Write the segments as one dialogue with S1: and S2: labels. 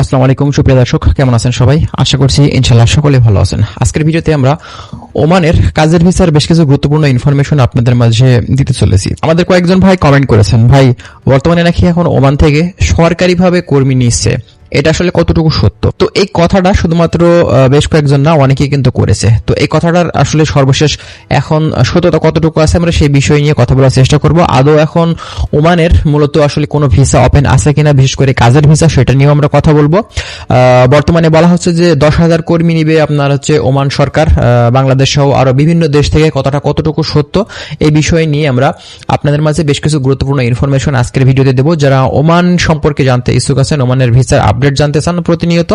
S1: আসসালামু আলাইকুম, সুপ্রিয় দর্শক, কেমন আছেন সবাই? আশা করছি ইনশাল্লাহ সকলে ভালো আছেন। আজকের ভিডিওতে আমরা ওমানের কাজের ভিসার বেশ কিছু গুরুত্বপূর্ণ ইনফরমেশন আপনাদের মাঝে দিতে চলেছি। আমাদের কয়েকজন ভাই কমেন্ট করেছেন, ভাই, বর্তমানে নাকি এখন ওমান থেকে সরকারিভাবে কর্মী নিচ্ছে। এটা আসলে কতটুকু সত্য? তো এই কথাটা শুধুমাত্র বেশ কয়েকজন না, অনেকেই কিন্তু করেছে। তো এই কথাটার আসলে সর্বশেষ এখন সত্যতা কতটুকু আছে আমরা সেই বিষয় নিয়ে কথা বলার চেষ্টা করব। আদৌ এখন ওমানের মূলত আসলে কোনো ভিসা ওপেন আছে কিনা, বিশেষ করে কাজের ভিসা, সেটা নিয়েও আমরা কথা বলব। বর্তমানে বলা হচ্ছে যে দশ হাজার কর্মী নিবে আপনার হচ্ছে ওমান সরকার। বাংলাদেশ সহ আরও বিভিন্ন দেশ থেকে কথাটা কতটুকু সত্য এই বিষয় নিয়ে আমরা আপনাদের মাঝে বেশ কিছু গুরুত্বপূর্ণ ইনফরমেশন আজকের ভিডিওতে দেবো। যারা ওমান সম্পর্কে জানতে ইচ্ছুক আছেন, ওমানের ভিসার আপডেট জানতে চান প্রতিনিয়ত,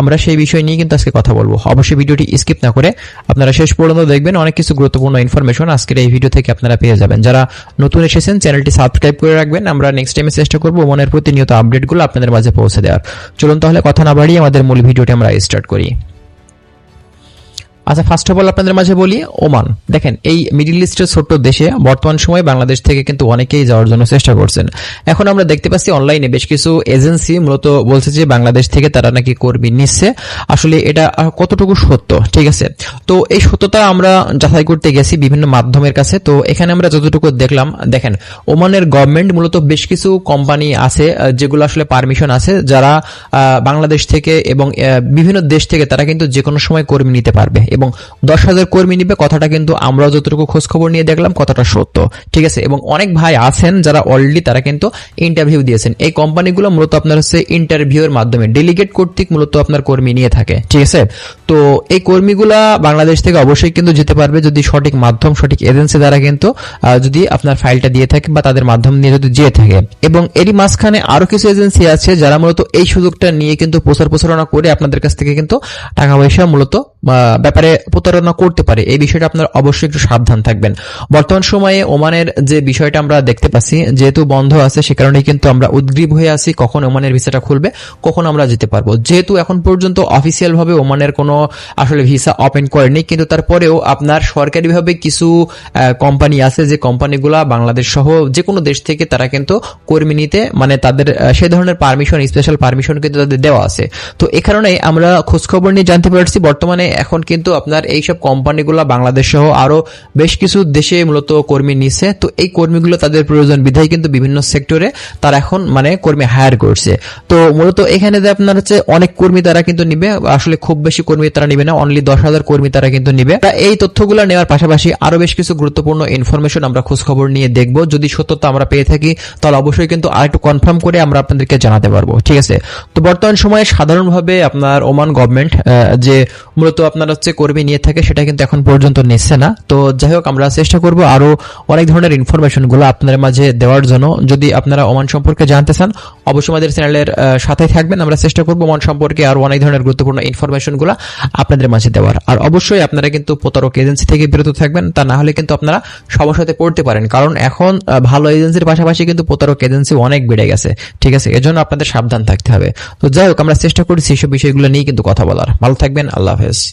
S1: আমরা সেই বিষয় নিয়ে কিন্তু আজকে কথা বলব। অবশ্যই ভিডিওটি স্কিপ না করে আপনারা শেষ পর্যন্ত দেখবেন। অনেক কিছু গুরুত্বপূর্ণ ইনফরমেশন আজকের এই ভিডিও থেকে আপনারা পেয়ে যাবেন। যারা নতুন এসেছেন, চ্যানেলটি সাবস্ক্রাইব করে রাখবেন। আমরা নেক্সট টাইমে চেষ্টা করব মনের প্রতিনিয়ত আপডেটগুলো আপনাদের মাঝে পৌঁছে দেওয়ার। চলুন তাহলে কথা না বাড়িয়ে আমাদের মূল ভিডিওটি আমরা স্টার্ট করি। আচ্ছা ফার্স্ট অফ অল আপনাদের মাঝে বলি ওমান। দেখেন, এই মিডিল ইস্টের ছোট্ট দেশে বর্তমান সময়ে বাংলাদেশ থেকে কিন্তু অনেকেই যাওয়ার জন্য চেষ্টা করছেন। এখন আমরা দেখতে পাচ্ছি অনলাইনে বেশ কিছু এজেন্সি মূলত বলছে যে বাংলাদেশ থেকে তারা নাকি কর্মী নিচ্ছে। আসলে এটা কতটুকু সত্য? ঠিক আছে? তো এই সত্যতা আমরা যাচাই করতে গেছি বিভিন্ন মাধ্যমের কাছে। তো এখানে আমরা যতটুকু দেখলাম, দেখেন, ওমানের গভর্নমেন্ট মূলত বেশ কিছু কোম্পানি আছে যেগুলো আসলে পারমিশন আছে, যারা বাংলাদেশ থেকে এবং বিভিন্ন দেশ থেকে তারা কিন্তু যে কোনো সময় কর্মী নিতে পারবে। এবং দশ হাজার কর্মী নিবে, কথাটা কিন্তু আমরা যতটুকু খোঁজখবর নিয়ে দেখলাম, কথাটা সত্য। ঠিক আছে? এবং অনেক ভাই আছেন যারা অলরেডি তারা কিন্তু ইন্টারভিউ দিয়েছেন। এই কোম্পানিগুলো মূলত আপনার হচ্ছে ইন্টারভিউর মাধ্যমে ডেলিগেট কর্তৃক মূলত আপনার কর্মী নিয়ে থাকে। ঠিক আছে? তো এই কর্মীগুলা বাংলাদেশ থেকে অবশ্যই কিন্তু যেতে পারবে যদি সঠিক মাধ্যম, সঠিক এজেন্সি দ্বারা কিন্তু যদি আপনার ফাইলটা দিয়ে থাকে বা তাদের মাধ্যম নিয়ে যদি যেয়ে থাকে। এবং এরই মাঝখানে আরও কিছু এজেন্সি আছে যারা মূলত এই সুযোগটা নিয়ে কিন্তু প্রচার প্রচারণা করে আপনাদের কাছ থেকে কিন্তু টাকা পয়সা মূলত ব্যাপারে প্রতারণা করতে পারে, এই বিষয়টা আপনার অবশ্যই একটু সাবধান থাকবেন। বর্তমান সময়ে ওমানের যে বিষয়টা আমরা দেখতে পাচ্ছি, যেহেতু বন্ধ আছে, সে কারণেই কিন্তু আমরা উদ্গ্রীব হয়ে আছি, কখন ওমানের ভিসাটা খুলবে, কখন আমরা যেতে পারব। যেহেতু এখন পর্যন্ত অফিসিয়াল ভাবে ওমানের কোনো আসলে ভিসা ওপেন করেনি, কিন্তু তারপরেও আপনার সরকারিভাবে কিছু কোম্পানি আছে, যে কোম্পানিগুলা বাংলাদেশ সহ যে কোনো দেশ থেকে তারা কিন্তু কর্মী নিতে মানে তাদের সেই ধরনের পারমিশন স্পেশাল পারমিশন কিন্তু তাদের দেওয়া আছে। তো এ কারণে আমরা খোঁজখবর নিয়ে জানতে পারছি, বর্তমানে এখন কিন্তু আপনার এইসব কোম্পানিগুলো বাংলাদেশ সহ আরও বেশ কিছু দেশে মূলত কর্মী নিচ্ছে তো এই কর্মীগুলো তাদের প্রয়োজন বিধায় কিন্তু বিভিন্ন সেক্টরে তারা এখন মানে কর্মী হায়ার করছে। তো মূলত এখানে যে আপনার হচ্ছে অনেক কর্মী তারা কিন্তু নিবে, আসলে খুব বেশি কর্মী তারা নিবে না অনলি দশ হাজার কর্মী তারা কিন্তু নিবে। এই তথ্যগুলো নেওয়ার পাশাপাশি আরও বেশ কিছু গুরুত্বপূর্ণ ইনফরমেশন আমরা খোঁজ খবর নিয়ে দেখব। যদি সত্যতা আমরা পেয়ে থাকি, তাহলে অবশ্যই কিন্তু আরেকটু কনফার্ম করে আমরা আপনাদেরকে জানাতে পারব। ঠিক আছে? তো বর্তমান সময়ে সাধারণভাবে আপনার ওমান গভর্নমেন্ট যে মূলত আপনার হচ্ছে কর্মী নিয়ে থাকে, সেটা কিন্তু এখন পর্যন্ত নিচ্ছে না। তো যাই হোক, আমরা চেষ্টা করব আরও অনেক ধরনের ইনফরমেশনগুলো আপনাদের মাঝে দেওয়ার জন্য। যদি আপনারা ওমান সম্পর্কে জানতে চান, অবশ্যই আমাদের চ্যানেলের সাথে থাকবেন। আমরা চেষ্টা করব ওমান সম্পর্কে আরও অনেক ধরনের গুরুত্বপূর্ণ ইনফরমেশনগুলো আপনাদের মাঝে দেওয়ার। আর অবশ্যই আপনারা কিন্তু প্রতারক এজেন্সি থেকে বিরত থাকবেন, তা না হলে কিন্তু আপনারা সমস্যাতে পড়তে পারেন। কারণ এখন ভালো এজেন্সির পাশাপাশি কিন্তু প্রতারক এজেন্সি অনেক বেড়ে গেছে। ঠিক আছে, এজন্য আপনাদের সাবধান থাকতে হবে। তো যাই হোক, আমরা চেষ্টা করি সেসব বিষয়গুলো নিয়ে কিন্তু কথা বলার। ভালো থাকবেন, আল্লাহ হাফেজ।